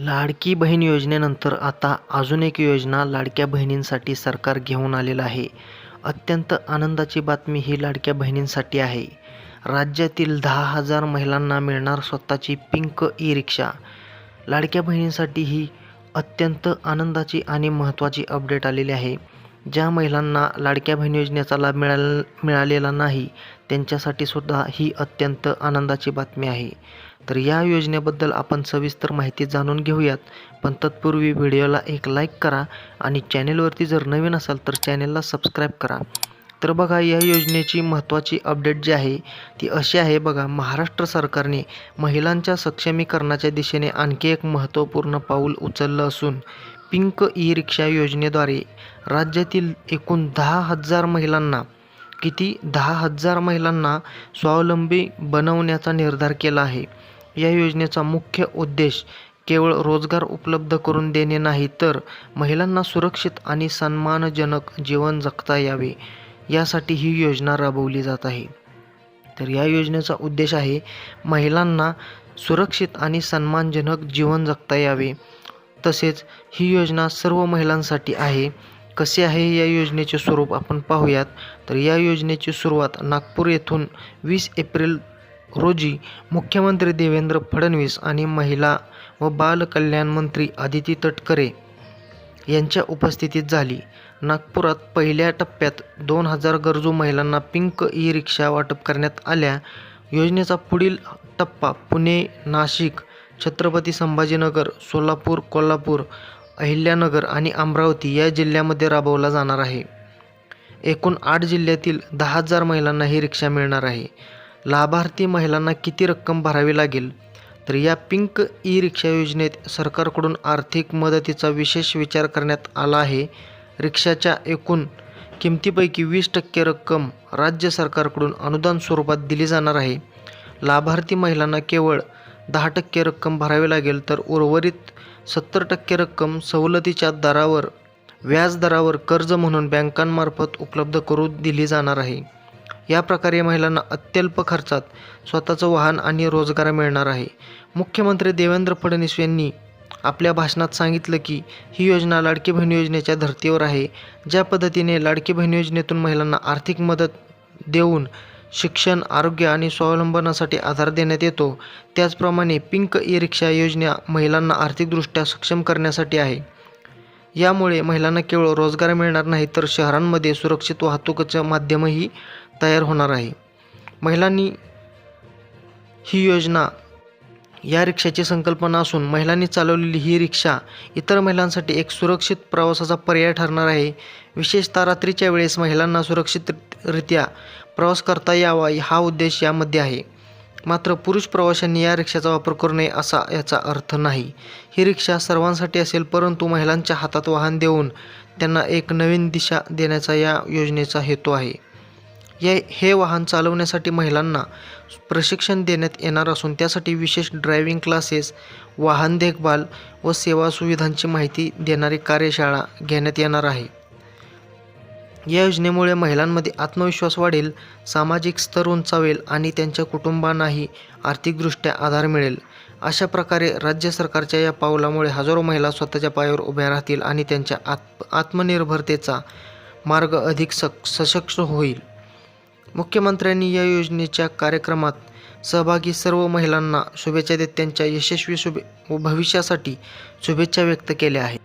लाडकी बहीण योजनेनंतर आता अजून एक योजना लाडक्या बहिणींसाठी सरकार घेऊन आलेलं आहे. अत्यंत आनंदाची बातमी ही लाडक्या बहिणींसाठी आहे. राज्यातील दहा हजार महिलांना मिळणार स्वतःची पिंक ई रिक्षा लाडक्या बहिणींसाठी ही अत्यंत आनंदाची आणि महत्त्वाची अपडेट आलेली आहे. ज्या महिलांना लाडक्या बहीण योजनेचा लाभ मिळाल मिळालेला नाही त्यांच्यासाठी सुद्धा ही अत्यंत आनंदाची बातमी आहे. तर या योजनेबद्दल आपण सविस्तर माहिती जाणून घेऊयात. पण तत्पूर्वी व्हिडिओला एक लाईक करा आणि चॅनेलवरती जर नवीन असाल तर चॅनेलला सबस्क्राईब करा. तर बघा या योजनेची महत्त्वाची अपडेट जी आहे ती अशी आहे बघा महाराष्ट्र सरकारने महिलांच्या सक्षमीकरणाच्या दिशेने आणखी एक महत्त्वपूर्ण पाऊल उचललं असून पिंक ई रिक्षा योजनेद्वारे राज्यातील एकूण दहा हजार महिलांना किती? दहा हजार महिलांना स्वावलंबी बनवण्याचा निर्धार केला आहे. या योजनेचा मुख्य उद्देश केवळ रोजगार उपलब्ध करून देणे नाही तर महिलांना सुरक्षित आणि सन्मानजनक जीवन जगता यावे. यासाठी ही योजना राबवली जात आहे. तर या योजनेचा उद्देश आहे महिलांना सुरक्षित आणि सन्मानजनक जीवन जगता यावे. तसेच ही योजना सर्व महिलांसाठी आहे. कसे आहे या योजनेचे स्वरूप आपण पाहूयात. तर या योजनेची सुरुवात नागपूर येथून वीस एप्रिल रोजी मुख्यमंत्री देवेंद्र फडणवीस आणि महिला व बालकल्याण मंत्री आदिती तटकरे यांच्या उपस्थितीत झाली. नागपुरात पहिल्या टप्प्यात दोन हजार गरजू महिलांना पिंक ई रिक्षा वाटप करण्यात आल्या. योजनेचा पुढील टप्पा पुणे नाशिक छत्रपती संभाजीनगर सोलापूर कोल्हापूर अहिल्यानगर आणि अमरावती या जिल्ह्यामध्ये राबवला जाणार आहे. एकूण आठ जिल्ह्यातील दहा हजार महिलांना ही रिक्षा मिळणार आहे. लाभार्थी महिलांना किती रक्कम भरावी लागेल? तर या पिंक ई रिक्षा योजनेत सरकारकडून आर्थिक मदतीचा विशेष विचार करण्यात आला आहे. रिक्षाच्या एकूण किमतीपैकी वीस टक्के रक्कम राज्य सरकारकडून अनुदान स्वरूपात दिली जाणार आहे. लाभार्थी महिलांना केवळ दहा टक्के रक्कम भरावी लागेल तर उर्वरित सत्तर टक्के रक्कम सवलतीच्या दरावर व्याजदरावर कर्ज म्हणून बँकांमार्फत उपलब्ध करून दिली जाणार आहे. या प्रकारे महिलांना अत्यल्प खर्चात स्वतःचं वाहन आणि रोजगार मिळणार आहे. मुख्यमंत्री देवेंद्र फडणवीस यांनी आपल्या भाषणात सांगितलं की ही योजना लाडकी बहीण योजनेच्या धर्तीवर आहे. ज्या पद्धतीने लाडकी बहीण योजनेतून महिलांना आर्थिक मदत देऊन शिक्षण आरोग्य आणि स्वावलंबनासाठी आधार देण्यात येतो त्याचप्रमाणे पिंक ई रिक्षा योजना महिलांना आर्थिकदृष्ट्या सक्षम करण्यासाठी आहे. यामुळे महिलांना केवळ रोजगार मिळणार नाही तर शहरांमध्ये सुरक्षित वाहतुकीचं माध्यमही तयार होणार आहे. महिलांनी ही योजना या रिक्षाची संकल्पना असून महिलांनी चालवलेली ही रिक्षा इतर महिलांसाठी एक सुरक्षित प्रवासाचा पर्याय ठरणार आहे. विशेषतः रात्रीच्या वेळेस महिलांना सुरक्षितरित्या प्रवास करता यावा हा उद्देश यामध्ये आहे. मात्र पुरुष प्रवाशांनी या रिक्षाचा वापर करू नये असा याचा अर्थ नाही. ही रिक्षा सर्वांसाठी असेल परंतु महिलांच्या हातात वाहन देऊन त्यांना एक नवीन दिशा देण्याचा या योजनेचा हेतू आहे. या हे वाहन चालवण्यासाठी महिलांना प्रशिक्षण देण्यात येणार असून त्यासाठी विशेष ड्रायव्हिंग क्लासेस वाहन देखभाल व सेवा सुविधांची माहिती देणारी कार्यशाळा घेण्यात येणार आहे. या योजनेमुळे महिलांमध्ये आत्मविश्वास वाढेल सामाजिक स्तर उंचावेल आणि त्यांच्या कुटुंबांनाही आर्थिकदृष्ट्या आधार मिळेल. अशा प्रकारे राज्य सरकारच्या या पावलामुळे हजारो महिला स्वतःच्या पायावर उभ्या राहतील आणि त्यांच्या आत्म आत्मनिर्भरतेचा मार्ग अधिक सक सशक्त होईल. मुख्यमंत्र्यांनी या योजनेच्या कार्यक्रमात सहभागी सर्व महिलांना शुभेच्छा देत त्यांच्या यशस्वी शुभे व भविष्यासाठी शुभेच्छा व्यक्त केल्या आहेत.